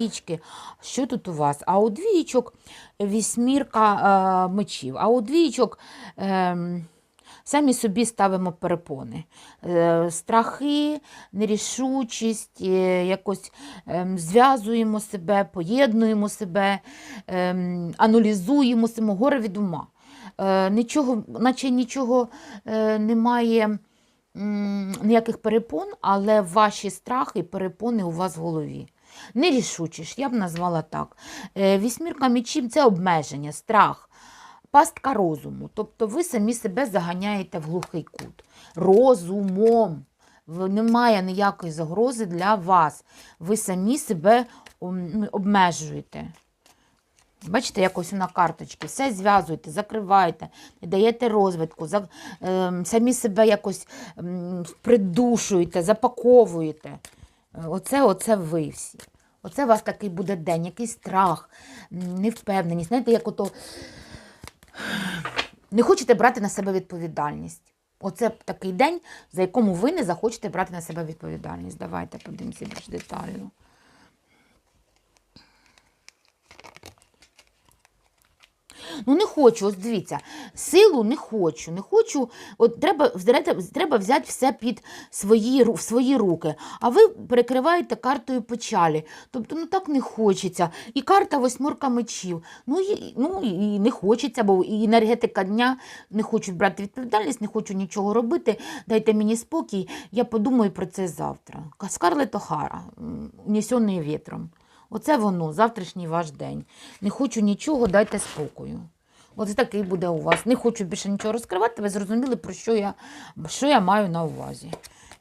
Двічки. Що тут у вас? А у двічок вісьмірка е, мечів. А у двічок е, самі собі ставимо перепони. Е, страхи, нерішучість, е, якось е, зв'язуємо себе, поєднуємо себе, е, аналізуємо себе, горе від ума. Е, нічого, наче нічого е, немає. Ніяких перепон, але ваші страхи і перепони у вас в голові. Нерішучість, я б назвала так. Е, Вісьмірка мечів це обмеження, страх, пастка розуму. Тобто ви самі себе заганяєте в глухий кут. Розумом. Немає ніякої загрози для вас. Ви самі себе обмежуєте. Бачите, якось на карточці. Все зв'язуєте, закриваєте, даєте розвитку, ем, самі себе якось ем, придушуєте, запаковуєте. Е, Оце, оце ви всі. Оце у вас такий буде день, якийсь страх, невпевненість. Знаєте, як ото не хочете брати на себе відповідальність. Оце такий день, за якому ви не захочете брати на себе відповідальність. Давайте подивимося більш детально. Ну, не хочу, ось дивіться, силу не хочу, не хочу. От треба, треба, взяти все під свої, в свої руки. А ви перекриваєте картою печалі. Тобто, ну так не хочеться. І карта восьмерка мечів. Ну і, ну, і не хочеться, бо і енергетика дня не хочуть брати відповідальність, не хочу нічого робити. Дайте мені спокій, я подумаю про це завтра. Скарлет Охара, унесений вітром. Оце воно, завтрашній ваш день. Не хочу нічого, дайте спокою. Ось такий буде у вас. Не хочу більше нічого розкривати, ви зрозуміли, про що я, що я маю на увазі.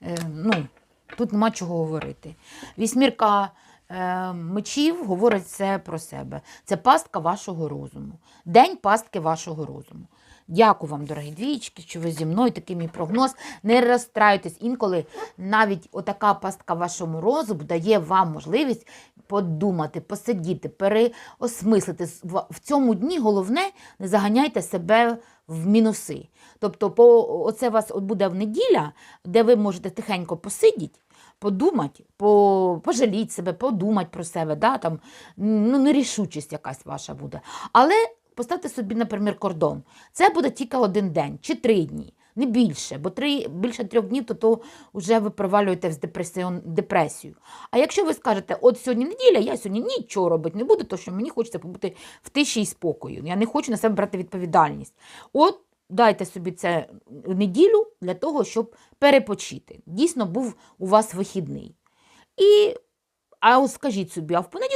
Е, ну, тут нема чого говорити. Вісьмірка е, мечів говорить все про себе. Це пастка вашого розуму. День пастки вашого розуму. Дякую вам, дорогі двічки, що ви зі мною, такий мій прогноз. Не розстраюйтесь. Інколи навіть отака пастка вашому розуму дає вам можливість подумати, посидіти, переосмислити. В- цьому дні головне не заганяйте себе в мінуси. Тобто, по, оце у вас буде в неділя, де ви можете тихенько посидіти, подумати, по, пожаліть себе, подумати про себе, да, там, ну, нерішучість якась ваша буде. Але поставте собі, наприклад, кордон. Це буде тільки один день чи три дні. Не більше, бо три, більше трьох днів, то, то вже ви провалюєте в депресію. А якщо ви скажете, от сьогодні неділя, я сьогодні нічого робити не буду, то що мені хочеться побути в тиші і спокою. Я не хочу на себе брати відповідальність. От дайте собі це неділю для того, щоб перепочити. Дійсно, був у вас вихідний. І, а от скажіть собі, а в понеділок